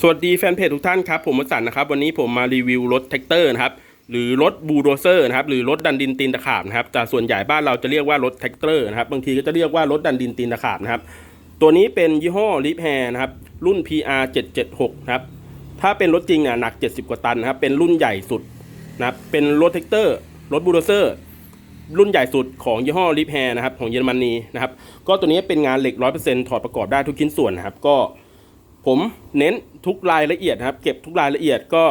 สวัสดีแฟนเพจทุกท่านครับ ผมวสันนะครับ วันนี้ผมมารีวิวรถแท็กเตอร์นะครับ หรือรถบูโดเซอร์นะครับ หรือรถดันดินตีนตะขาบนะครับ แต่ส่วนใหญ่บ้านเราจะเรียกว่ารถแท็กเตอร์นะครับ บางทีก็จะเรียกว่ารถดันดินตีนตะขาบนะครับ ตัวนี้เป็นยี่ห้อลิฟแฮนะครับ รุ่น PR 776นะครับ ถ้าเป็นรถจริงเนี่ยหนัก 70 กว่าตันนะครับ เป็นรุ่นใหญ่สุดนะครับ เป็นรถแท็กเตอร์ รถบูโดเซอร์ รุ่นใหญ่สุดของยี่ห้อลิฟแฮนะครับ ของเยอรมนีนะครับ ก็ตัวนี้เป็นงานเหล็ก 100%ถอดประกอบได้ทุกชิ้นส่วนนะครับ ก็ ผมเน้นทุกรายละเอียดครับ เก็บทุกรายละเอียดก็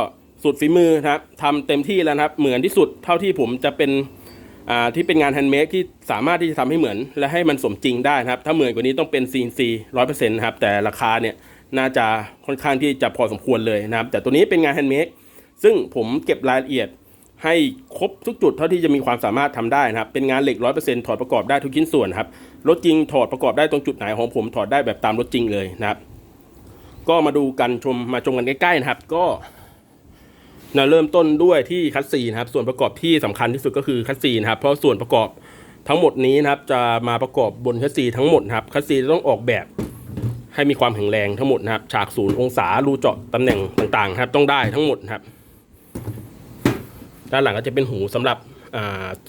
สุดฝีมือนะครับทำเต็มที่แล้วนะครับ เหมือนที่สุดเท่าที่ผมจะเป็นอ่าที่เป็นงานแฮนด์เมดที่สามารถที่จะทำให้เหมือนและให้มันสมจริงได้นะครับ ถ้าเหมือนกว่านี้ต้องเป็น CNC ร้อยเปอร์เซ็นต์นะครับ แต่ราคาเนี่ยน่าจะค่อนข้างที่จะพอสมควรเลยนะครับ แต่ตัวนี้เป็นงานแฮนด์เมดซึ่งผมเก็บรายละเอียดให้ครบทุกจุดเท่าที่จะมีความสามารถทำได้นะครับ เป็นงานเหล็กร้อยเปอร์เซ็นต์ถอดประกอบได้ทุกชิ้นส่วนครับ รถจริงถอดประกอบได้ตรงจุดไหนของผมถอดได้แบบตามรถจริงเลยนะครับ ก็มาดูกันชมมาชมกันใกล้ๆนะครับ ก็นะเริ่มต้นด้วยที่คัสซีนะครับ ส่วนประกอบที่สำคัญที่สุดก็คือคัสซีนะครับ เพราะส่วนประกอบทั้งหมดนี้นะครับ จะมาประกอบบนคัสซีทั้งหมดครับคัสซีจะต้องออกแบบให้มีความแข็งแรงทั้งหมดนะครับ ฉากศูนย์องศารูเจาะตำแหน่งต่างๆ ครับ ต้องได้ทั้งหมดครับ ด้านหลังก็จะเป็นหูสำหรับ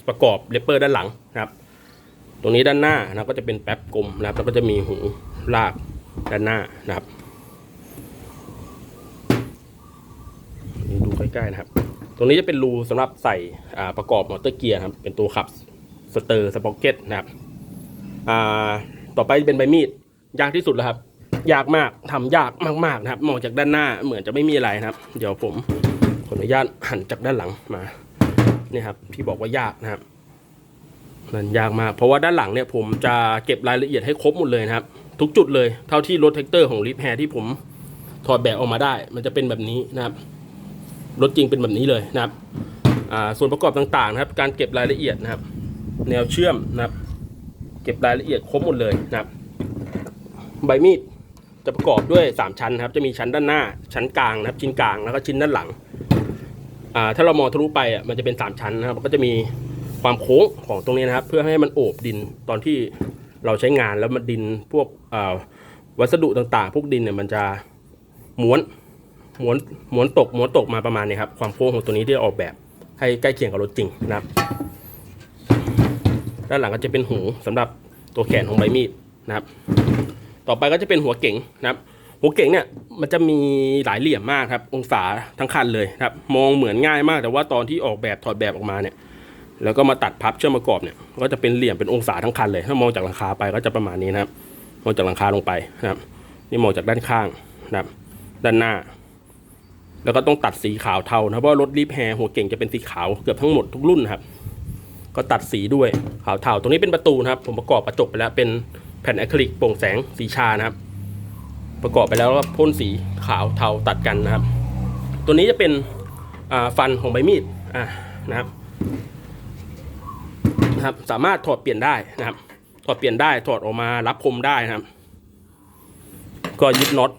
ประกอบเลปเปอร์ด้านหลังนะครับ ตรงนี้ด้านหน้านะก็จะเป็นแป๊บกลมนะครับแล้วก็จะมีหูลากด้านหน้านะครับ นี่ดู ใกล้ๆนะครับ ตรงนี้จะเป็นรูสำหรับใส่ประกอบมอเตอร์เกียร์ครับ เป็นตัวขับสเตอร์สป็อกเก็ตนะครับต่อไปเป็นใบมีดยากที่สุดแล้วครับ ยากมากทำยากมากๆนะครับมองจากด้านหน้าเหมือนจะไม่มีอะไรนะครับ เดี๋ยวผมขออนุญาตหันจากด้านหลังมาเนี่ยครับที่บอกว่ายากนะครับมันยากมากเพราะว่าด้านหลังเนี่ยผมจะเก็บรายละเอียดให้ครบหมดเลยนะครับ ทุกจุดเลยเท่าที่รถแท็กเตอร์ของลิฟแฮร์ที่ผมถอดแบบออกมาได้ มันจะเป็นแบบนี้นะครับ รถจริงเป็นแบบนี้เลยนะครับส่วนประกอบต่างๆนะครับ การเก็บรายละเอียดนะครับ แนวเชื่อมนะครับ เก็บรายละเอียดครบหมดเลยนะครับ ใบมีดจะประกอบด้วย 3 ชั้นนะครับ จะมีชั้นด้านหน้า ชั้นกลางนะครับ ชิ้นกลางแล้วก็ชิ้นด้านหลังถ้าเรามองทะลุไปอะมันจะเป็น 3 ชั้นนะครับก็จะมีความโค้งของตรงนี้นะครับ เพื่อให้มันโอบดินตอนที่เราใช้งานแล้วมันดินพวกวัสดุต่างๆ พวกดินเนี่ยมันจะม้วน ม้วนม้วนตกม้วนตกมาประมาณนี้ครับ ความโค้งของตัวนี้ที่ออกแบบให้ใกล้เคียงกับรถจริงนะครับ ด้านหลังก็จะเป็นหูสำหรับตัวแขนของใบมีดนะครับ ต่อไปก็จะเป็นหัวเก๋งนะครับ หัวเก๋งเนี่ยมันจะมีหลายเหลี่ยมมากครับ องศาทั้งคันเลยนะครับ มองเหมือนง่ายมากแต่ว่าตอนที่ออกแบบถอดแบบออกมาเนี่ย แล้วก็มาตัดพับเชื่อมประกอบเนี่ย ก็จะเป็นเหลี่ยมเป็นองศาทั้งคันเลย ถ้ามองจากหลังคาไปก็จะประมาณนี้นะครับ มองจากหลังคาลงไปนะครับ นี่มองจากด้านข้างนะครับ ด้านหน้า แล้วก็ต้องตัดสีขาวเทานะเพราะว่ารถรีบแฮร์หัวเก่งจะเป็นสีขาวเกือบทั้งหมดทุกรุ่นครับ ก็ตัดสีด้วยขาวเทาตรงนี้เป็นประตูนะครับ ผมประกอบกระจกไปแล้วเป็นแผ่นอะคริลิกโปร่งแสงสีชานะครับ ประกอบไปแล้วก็พ่นสีขาวเทาตัดกันนะครับ ตัวนี้จะเป็นฟันของใบมีดนะครับนะครับสามารถถอดเปลี่ยนได้นะครับ ถอดเปลี่ยนได้ถอดออกมารับคมได้นะครับ ก็ยึดน็อต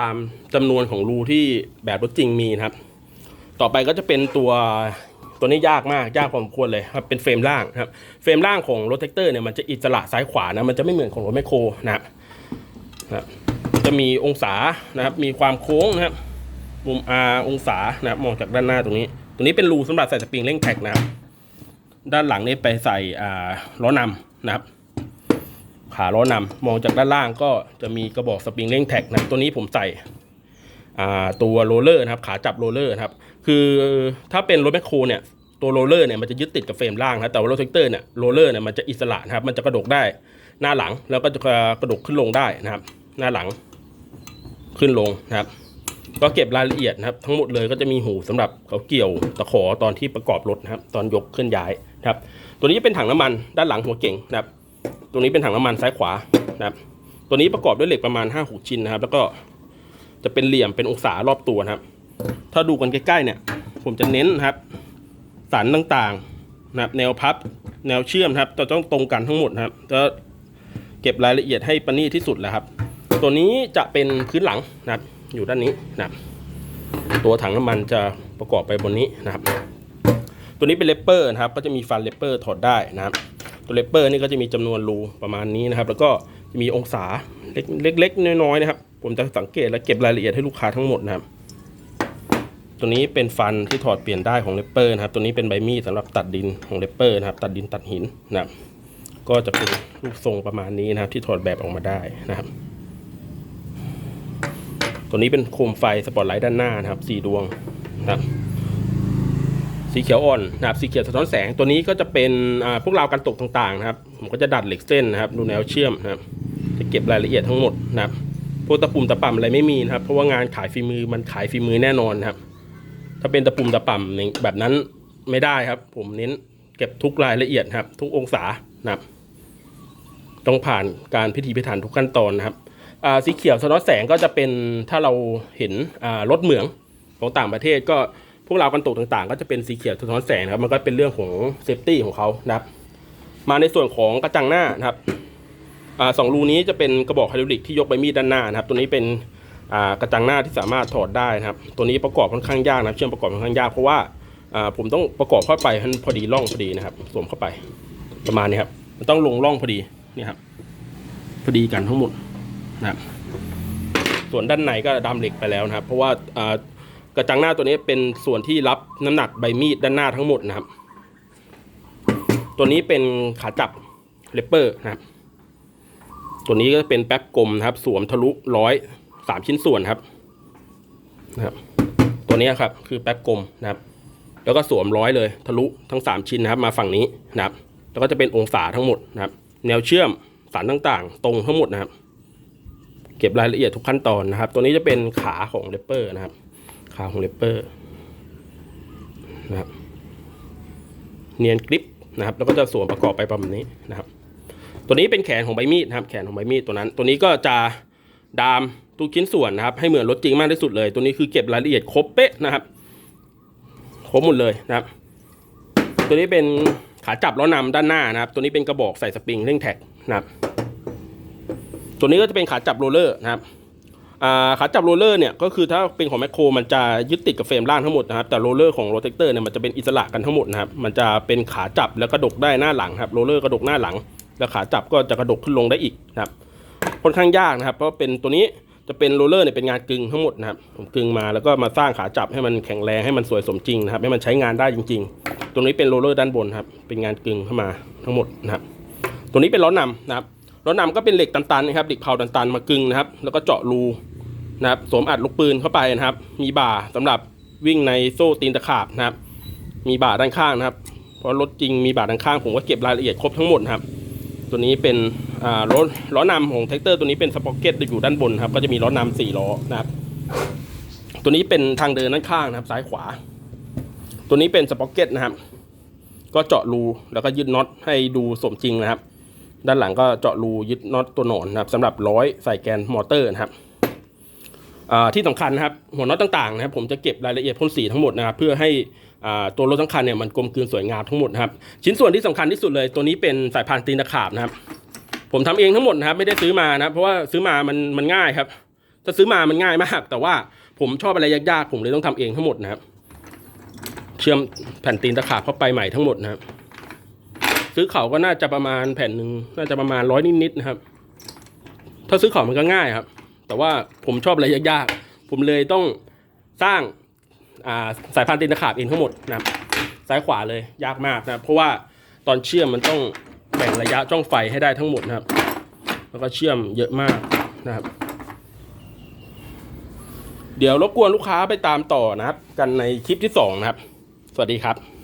ตามจำนวนของรูที่แบบรถจริงมีนะครับ ต่อไปก็จะเป็นตัวตัวนี้ยากมากยากพอสมควรเลยครับเป็นเฟรมล่างครับเฟรมล่างของรถแท็กเตอร์เนี่ยมันจะอิสระซ้ายขวานะมันจะไม่เหมือนของรถแมคโครนะครับนะจะมีองศานะครับมีความโค้งนะครับมุม R องศานะครับมองจากด้านหน้าตรงนี้ ตรงนี้เป็นรูสำหรับใส่สปริงเร่งแท็กนะครับด้านหลังนี่ไปใส่อ่าล้อนำนะครับ ขาล้อนำมองจากด้านล่างก็จะมีกระบอกสปริงเร่งแท็กนะตัวนี้ผมใส่ตัวโรลเลอร์นะครับขาจับโรลเลอร์นะครับคือถ้าเป็นรถแมคโครเนี่ยตัวโรลเลอร์เนี่ยมันจะยึดติดกับเฟรมล่างนะแต่ว่ารถแท็กเตอร์เนี่ยโรลเลอร์เนี่ยมันจะอิสระนะครับมันจะกระดกได้หน้าหลังแล้วก็จะกระดกขึ้นลงได้นะครับ หน้าหลังขึ้นลงนะครับ ก็เก็บรายละเอียดนะครับ ทั้งหมดเลยก็จะมีหูสำหรับเขาเกี่ยวตะขอตอนที่ประกอบรถนะครับ ตอนยกเคลื่อนย้ายนะครับ ตัวนี้จะเป็นถังน้ำมันด้านหลังหัวเก่งนะครับ ตรงนี้เป็นถังน้ำมันซ้ายขวานะครับ ตัวนี้ประกอบด้วยเหล็กประมาณ5 6ชิ้นนะครับ แล้วก็จะเป็นเหลี่ยมเป็นองศารอบตัวนะครับ ถ้าดูกันใกล้ๆเนี่ย ผมจะเน้นนะครับ สันต่างๆนะครับ แนวพับ แนวเชื่อมครับจะต้องตรงกันทั้งหมดนะครับ จะเก็บรายละเอียดให้ประณีตที่สุดแหละครับ ตัวนี้จะเป็นพื้นหลังนะครับ อยู่ด้านนี้นะครับ ตัวถังน้ำมันจะประกอบไปบนนี้นะครับ ตัวนี้เป็นเลปเปอร์นะครับ ก็จะมีฟันเลปเปอร์ถอดได้นะครับ ตัวเลปเปอร์นี่ก็จะมีจำนวนรูประมาณนี้นะครับ แล้วก็จะมีองศาเล็กๆน้อยๆนะครับ ผมจะสังเกตและเก็บรายละเอียดให้ลูกค้าทั้งหมดนะครับ ตัวนี้เป็นฟันที่ถอดเปลี่ยนได้ของเลปเปอร์นะครับ ตัวนี้เป็นใบมีดสำหรับตัดดินของเลปเปอร์นะครับ ตัดดินตัดหินนะครับ ก็จะเป็นรูปทรงประมาณนี้นะครับ ที่ถอดแบบออกมาได้นะครับ ตัวนี้เป็นโคมไฟสปอตไลท์ด้านหน้านะครับสี่ดวงนะครับ สีเขียวอ่อนนะครับสีเขียวสะท้อนแสงตัวนี้ก็จะเป็นพวกราวกันตกต่างๆนะครับผมก็จะดัดเหล็กเส้นนะครับ ดูแนวเชื่อมนะครับ จะเก็บรายละเอียดทั้งหมดนะครับพวกตะปุ่มตะป่ำอะไรไม่มีนะครับ เพราะว่างานขายฝีมือมันขายฝีมือแน่นอนนะครับ ถ้าเป็นตะปุ่มตะป่ำแบบนั้นไม่ได้ครับ ผมเน้นเก็บทุกรายละเอียดครับ ทุกองศานะครับ ต้องผ่านการพิธีพิถันทุกขั้นตอนนะครับสีเขียวสะท้อนแสงก็จะเป็นถ้าเราเห็นรถเหมืองของต่างประเทศก็ พวกเรากันตกต่างๆ ก็จะเป็นสีเขียวสะท้อนแสงนะครับ มันก็เป็นเรื่องของเซฟตี้ของเขานะครับ มาในส่วนของกระจังหน้านะครับอสองรูนี้จะเป็นกระบอกไฮดรอลิกที่ยกใบมีดด้านหน้านะครับ ตัวนี้เป็นกระจังหน้าที่สามารถถอดได้นะครับ ตัวนี้ประกอบค่อนข้างยากนะครับเชื่อมประกอบค่อนข้างยากเพราะว่าผมต้องประกอบเข้าไปให้มันพอดีร่องพอดีนะครับ สวมเข้าไปประมาณนี้ครับ มันต้องลงร่องพอดีนี่ครับ พอดีกันทั้งหมดนะครับ ส่วนด้านในก็ดามเหล็กไปแล้วนะครับ เพราะว่า กระจังหน้าตัวนี้เป็นส่วนที่รับน้ำหนักใบมีดด้านหน้าทั้งหมดนะครับ ตัวนี้เป็นขาจับเลปเปอร์นะครับ ตัวนี้ก็เป็นแป๊บกลมนะครับ สวมทะลุร้อยสามชิ้นส่วนครับนะครับ ตัวนี้ครับคือแป๊บกลมนะครับ แล้วก็สวมร้อยเลย ทะลุทั้งสามชิ้นนะครับ มาฝั่งนี้นะครับ แล้วก็จะเป็นองศาทั้งหมดนะครับ แนวเชื่อมสารต่างๆ ตรงทั้งหมดนะครับ เก็บรายละเอียดทุกขั้นตอนนะครับ ตัวนี้จะเป็นขาของเลปเปอร์นะครับ ขาของเลปเปอร์นะครับเนียนกริปนะครับ แล้วก็จะสวมประกอบไปประมาณนี้นะครับ ตัวนี้เป็นแขนของใบมีดนะครับ แขนของใบมีดตัวนั้น ตัวนี้ก็จะดามทุกชิ้นส่วนนะครับ ให้เหมือนรถจริงมากที่สุดเลย ตัวนี้คือเก็บรายละเอียดครบเป๊ะนะครับครบหมดเลยนะครับ ตัวนี้เป็นขาจับล้อนำด้านหน้านะครับ ตัวนี้เป็นกระบอกใส่สปริงเร่งแท็กนะครับ ตัวนี้ก็จะเป็นขาจับโรลเลอร์นะครับ ขาจับโรลเลอร์เนี่ยก็คือถ้าเป็นของแมคโครมันจะยึดติดกับเฟรมล่างทั้งหมดนะครับแต่โรลเลอร์ของโรเทคเตอร์เนี่ยมันจะเป็นอิสระกันทั้งหมดนะครับมันจะเป็นขาจับแล้วกระดกได้หน้าหลังครับโรลเลอร์กระดกหน้าหลัง แล้วขาจับก็จะกระดกขึ้นลงได้อีกนะครับค่อนข้างยากนะครับ เพราะเป็นตัวนี้จะเป็นโรลเลอร์เนี่ยเป็นงานกึ่งทั้งหมดนะครับผมกึ่งมาแล้วก็มาสร้างขาจับให้มันแข็งแรงให้มันสวยสมจริงนะครับให้มันใช้งานได้จริง ๆตรงนี้เป็นโรลเลอร์ด้านบนครับเป็นงานกึ่งเข้ามาทั้งหมดนะครับตัวนี้เป็นล้อนำนะครับล้อนำก็เป็นเหล็กตันๆนะครับเหล็กเผาตันๆมากึ่งนะครับแล้วก็เจาะรู นะครับสวมอัดลูกปืนเข้าไปนะครับ มีบ่าสำหรับวิ่งในโซ่ตีนตะขาบนะครับ มีบ่าด้านข้างนะครับ เพราะรถจริงมีบ่าด้านข้างผมก็เก็บรายละเอียดครบทั้งหมดครับ ตัวนี้เป็นอ่าล้อนำของแท็กเตอร์ตัวนี้เป็นสปอกเก็ตอยู่ด้านบนครับ ก็จะมีล้อนำสี่ล้อนะครับ ตัวนี้เป็นทางเดินด้านข้างนะครับ ซ้ายขวา ตัวนี้เป็นสปอกเก็ตนะครับ ก็เจาะรูแล้วก็ยึดน็อตให้ดูสมจริงนะครับ ด้านหลังก็เจาะรูยึดน็อตตัวหนอนนะครับสำหรับร้อยใส่แกนมอเตอร์นะครับ ที่สำคัญนะครับหัวน็อตต่างๆนะครับผมจะเก็บรายละเอียดพ่นสีทั้งหมดนะครับเพื่อให้ตัวรถทั้งคันเนี่ยมันกลมกลืนสวยงามทั้งหมดนะครับชิ้นส่วนที่สำคัญที่สุดเลย ตัวนี้เป็นสายพานตีนตะขาบนะครับ ผมทำเองทั้งหมดนะครับไม่ได้ซื้อมานะเพราะว่าซื้อมามันมันง่ายครับถ้าซื้อมามันง่ายมาก แต่ว่าผมชอบอะไรยากๆผมเลยต้องทำเองทั้งหมดนะครับ เชื่อมแผ่นตีนตะขาบเข้าไปใหม่ทั้งหมดนะครับ ซื้อเขาก็น่าจะประมาณแผ่นหนึ่งน่าจะประมาณร้อยนิดๆนะครับ ถ้าซื้อเขามันก็ง่ายครับ แต่ว่าผมชอบอะไรยากๆ ผมเลยต้องสร้างาสายพานตีนตะขาบเองทั้งหมดนะครับซ้ายขวาเลยยากมากนะเพราะว่าตอนเชื่อมมันต้องแบ่งระยะจ้องไฟให้ได้ทั้งหมดนะครับ แล้วก็เชื่อมเยอะมากนะครับ เดี๋ยวรบกวนลูกค้าไปตามต่อนะครับ กันในคลิปที่สองนะครับ สวัสดีครับ